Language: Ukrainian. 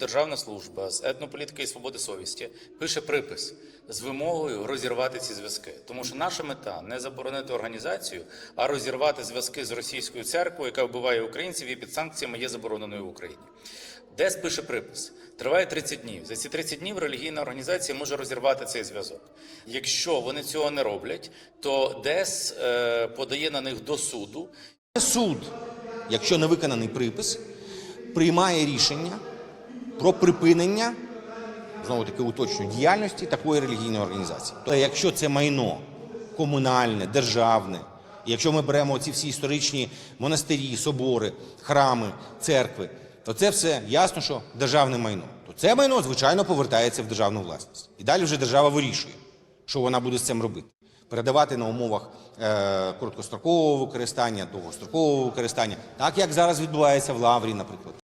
Державна служба з етнополітики і свободи совісті пише припис з вимогою розірвати ці зв'язки. Тому що наша мета не заборонити організацію, а розірвати зв'язки з російською церквою, яка вбиває українців і під санкціями є забороненою в Україні. ДЕС пише припис. Триває 30 днів. За ці 30 днів релігійна організація може розірвати цей зв'язок. Якщо вони цього не роблять, то ДЕС е, подає на них до суду. Суд, якщо не виконаний припис, приймає рішення про припинення, знову таки уточнюю, діяльності такої релігійної організації. Тобто, якщо це майно комунальне, державне, якщо ми беремо ці всі історичні монастирі, собори, храми, церкви, то це все ясно, що державне майно. То це майно, звичайно, повертається в державну власність. І далі вже держава вирішує, що вона буде з цим робити. Передавати на умовах е, короткострокового використання, довгострокового використання, так як зараз відбувається в Лаврі, наприклад.